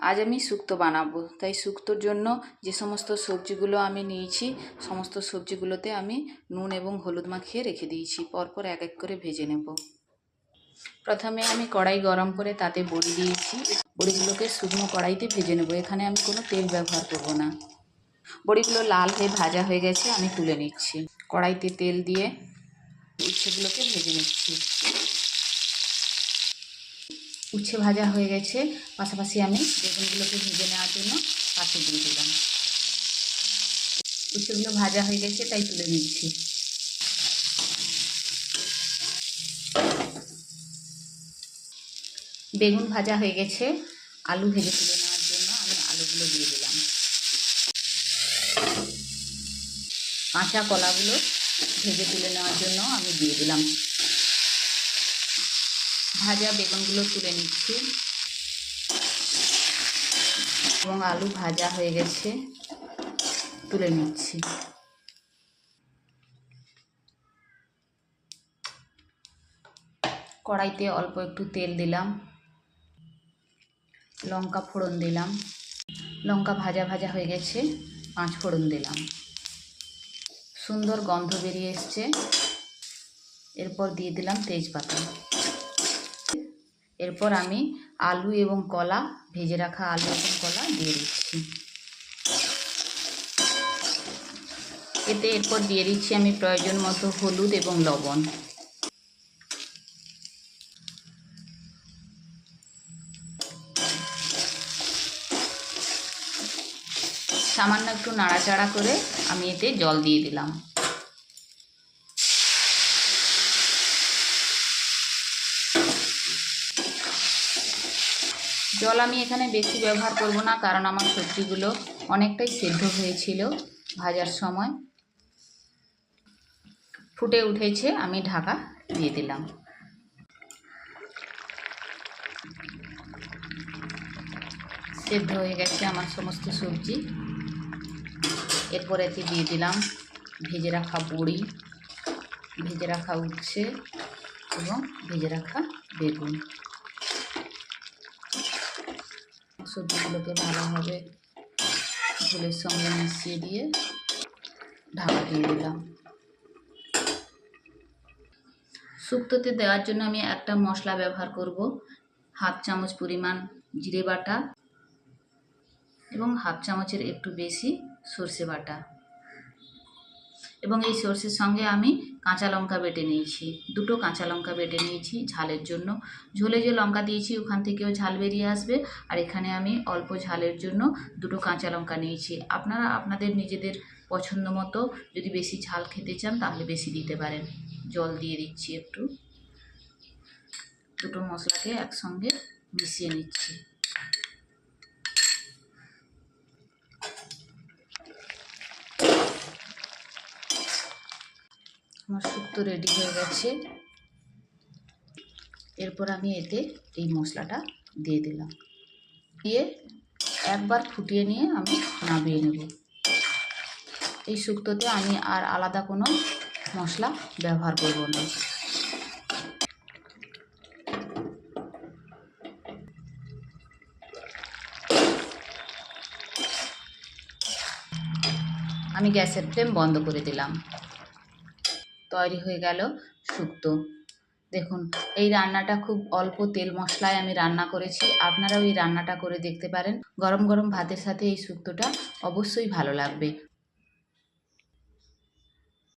আজ আমি শুক্তো বানাবো। তাই শুক্তোর জন্য যে সমস্ত সবজিগুলো আমি নিয়েছি, সমস্ত সবজিগুলোতে আমি নুন এবং হলুদ মাখিয়ে রেখে দিয়েছি। পরপর এক এক করে ভেজে নেব। প্রথমে আমি কড়াই গরম করে তাতে বড়ি দিয়েছি। বড়িগুলোকে শুকনো কড়াইতে ভেজে নেব। এখানে আমি কোনো তেল ব্যবহার করব না। বড়িগুলো লাল হয়ে ভাজা হয়ে গেছে, আমি তুলে নিচ্ছি। কড়াইতে তেল দিয়ে উচ্ছেগুলোকে ভেজে নিচ্ছি। উচ্ছে ভাজা হয়ে গেছে। পাশাপাশি আমি বেগুনগুলোকে ভেজে নেওয়ার জন্য পাশে দিয়ে দিলাম। উচ্ছেগুলো ভাজা হয়ে গেছে, তাই তুলে নিচ্ছি। বেগুন ভাজা হয়ে গেছে। আলু ভেজে তুলে নেওয়ার জন্য আমি আলুগুলো দিয়ে দিলাম। কাঁচা কলাগুলো ভেজে তুলে নেওয়ার জন্য আমি দিয়ে দিলাম। ভাজা বেগুনগুলো তুলে নিচ্ছি। এবং আলু ভাজা হয়ে গেছে, তুলে নিচ্ছি। কড়াইতে অল্প একটু তেল দিলাম, লঙ্কা ফোড়ন দিলাম, লঙ্কা ভাজা ভাজা হয়ে গেছে, পাঁচ ফোড়ন দিলাম। সুন্দর গন্ধ বেরিয়ে এসছে। এরপর দিয়ে দিলাম তেজপাতা। এরপর আমি আলু এবং কলা, ভেজে রাখা আলু এবং কলা দিয়ে দিচ্ছি। এতে এরপর দিয়ে দিচ্ছি আমি প্রয়োজন মতো হলুদ এবং লবণ। সামান্য একটু নাড়াচাড়া করে আমি এতে জল দিয়ে দিলাম। জল আমি এখানে বেশি ব্যবহার করব না, কারণ আমার সবজিগুলো অনেকটাই সেদ্ধ হয়েছিল ভাজার সময়। ফুটে উঠেছে, আমি ঢাকা দিয়ে দিলাম। সেদ্ধ হয়ে গেছে আমার সমস্ত সবজি। এরপর এতে দিয়ে দিলাম ভেজে রাখা বড়ি, ভেজে রাখা উচ্ছে এবং ভেজে রাখা বেগুন। সবজিগুলোকে ভালোভাবে ঝোলের সঙ্গে মিশিয়ে দিয়ে ঢাকা দিয়ে দিলাম। শুক্তোতে দেওয়ার জন্য আমি একটা মশলা ব্যবহার করব। হাফ চামচ পরিমাণ জিরে বাটা এবং হাফ চামচের একটু বেশি সর্ষে বাটা। এবং এই সর্ষের সঙ্গে আমি কাঁচা লঙ্কা বেটে নিয়েছি। দুটো কাঁচা লঙ্কা বেটে নিয়েছি ঝালের জন্য। ঝোলে যে লঙ্কা দিয়েছি, ওখান থেকেও ঝাল বেরিয়ে আসবে। আর এখানে আমি অল্প ঝালের জন্য দুটো কাঁচা লঙ্কা নিয়েছি। আপনারা আপনাদের নিজেদের পছন্দ মতো যদি বেশি ঝাল খেতে চান, তাহলে বেশি দিতে পারেন। জল দিয়ে দিচ্ছি একটু। দুটো মশলাকে একসঙ্গে মিশিয়ে নিচ্ছি। আমার শুক্তো রেডি হয়ে গেছে। এরপর আমি এতে এই মশলাটা দিয়ে দিলাম। দিয়ে একবার ফুটিয়ে নিয়ে আমি নামিয়ে নেব। এই শুক্তোতে আমি আর আলাদা কোনো মশলা ব্যবহার করব না। আমি গ্যাসের ফ্লেম বন্ধ করে দিলাম। তৈরি হয়ে গেল শুক্তো। দেখুন, এই রান্নাটা খুব অল্প তেল মশলায় আমি রান্না করেছি। আপনারাও এই রান্নাটা করে দেখতে পারেন। গরম গরম ভাতের সাথে এই শুক্তোটা অবশ্যই ভালো লাগবে।